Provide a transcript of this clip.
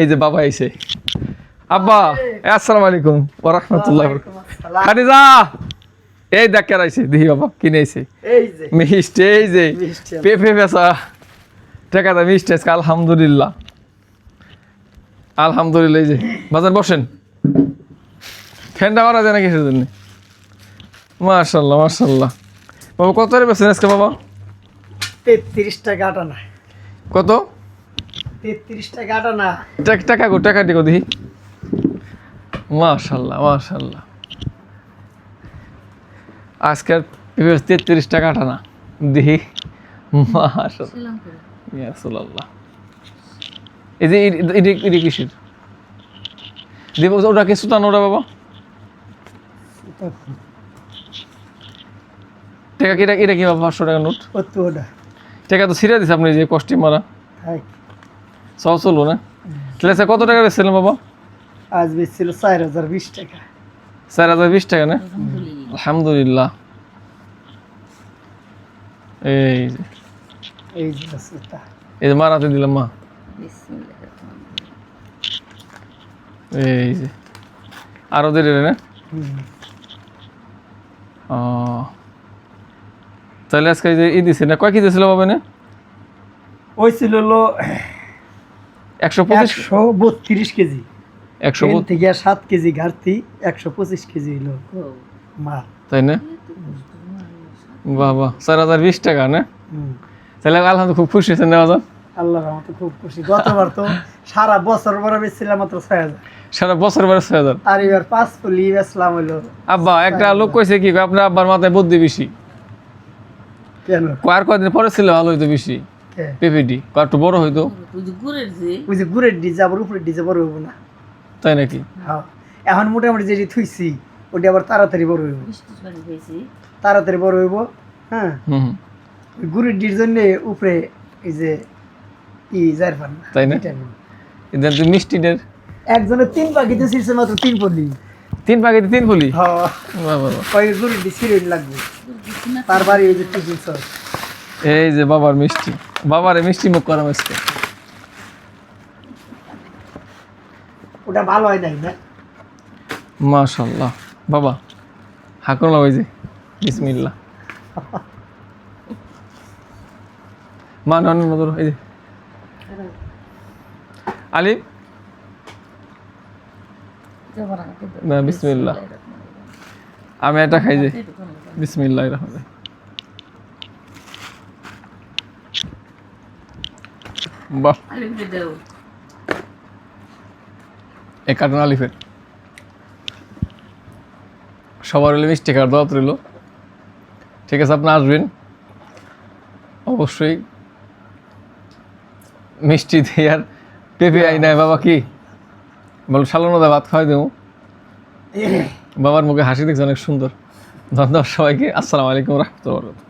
এই যে বাবা এসে। আব্বা আসসালামু আলাইকুম। ওয়া রাহমাতুল্লাহ খাদিজা এই কেন আইছে? দেখি বাবা কিনে আইছে এই যে। মিষ্টি এই যে। পেঁপে বেচা। টাকাটা মিষ্টি আজকে আলহামদুলিল্লাহ। আলহামদুলিল্লাহ এই যে। বাজার বসেন। ফ্যানটা মারা যায় না কিসের জন্য মার্শাল্লাহ মার্শাল্লাহ বাবা কত রে বেছেন আজকে বাবা? তেত্রিশ টাকা আটা না কত? তেত্রিশ টাকা আটা না। টাক- টাকা গো টাকা দিগো দেখি। মার্শাল্লাহ মার্শাল্লাহ আজকের তেত্রিশ টাকা আটা দেখি। মার্শাল্লাহ এই যে এটি- এটি এটি কিসের? দেব ওটা কি সুতান ওটা বাবা? টাকা কি এটা কি বাবা পাঁচশো টাকা নোট? টাকা তো ছিঁড়ে দিছে আপনি যে কষ্টি মারা। সব চলবো না? তাহলে স্যার কত টাকা বেচছিলেন বাবা? আজ বেচছিল চার হাজার বিশ টাকা। চার হাজার বিশ টাকা না? আলহামদুলিল্লাহ। এই যে। এই যে এই যে মারাতে দিলাম মা। এই যে। আরও দেরি রে না। ও। তাহলে আজকে যে ই দিছে না? কয় কেজি ছিল বাবা না ওই ছিল একশো পঁচিশ? একশো বত্রিশ কেজি। একশো থেকে সাত কেজি ঘাটতি একশো পঁচিশ কেজি হলো মাল। তাই না? বাহ বাহ চার হাজার বিশ টাকা না? তাহলে আলহামদুলিল্লাহ খুব খুশি হয়েছেন নেওয়া যান আল্লাহর রহমতে খুব খুশি। গতবার তো সারা বছর পরে বেচছিলাম মাত্র ছয় হাজার। সারা বছর বারে ছয় হাজার? আর এবার পাঁচ ফুলি বেচলাম হইল আব্বা একটা লোক কইছে কি আপনার আব্বার মাথায় বুদ্ধি বেশি। কেন? কয় আর কয়দিন পরে ছিল ভালো হইতো বেশি। কে? পেপিডি কয় একটু বড় হইতো। ওই যে গুড়ের ডিজে আবার উপরের ডিজে বড় হইব না। তাই নাকি? হ্যাঁ। এখন মোটামুটি যেটি থুইছি ওটি আবার তাড়াতাড়ি বড় হইব। তাড়াতাড়ি বড় হইব হ্যাঁ। হুম গুড়ের ডির জন্য উপরে এই যে ই যার পান না তাই না? ভিটামিন। এদের যে মিষ্টিদের একজনের তিন পাখিতে ছিঁড়ছে মাত্র তিন পল্লি তিন প্যাকেটে তিন ফুলি হ্যাঁ। বাহ, বাহ, বাহ। কয়েক গুড়ের ডি ছিঁড়ে লাগবে। তার বাড়ি ওই যে টিফিন সস। এই যে বাবার মিষ্টি। বাবারে মিষ্টি মুখ করা আজকে ওটা ভালো হয় নাই না? মাশাল্লাহ। বাবা হাকুন ওই যে বিসমিল্লাহ। মা নন নজর এই যে। আলিম না বিসমিল্লাহ। আমি এটা খাই যে। বিসমিল্লাহ রহমান বাহ। এ কার্টুন আলিফের। সবার হলে মিষ্টি খাওয়ার দাওয়াত রইল। ঠিক আছে আপনি আসবেন। অবশ্যই মিষ্টি দিয়ে আর পেঁপে আই নাই বাবা কি? বল সালানো দা ভাত খাওয়াই দেবো। বাবার মুখে হাসি দেখছে অনেক সুন্দর। ধন্যবাদ সবাইকে। আসসালামু আলাইকুম রহমতুল্লাহ।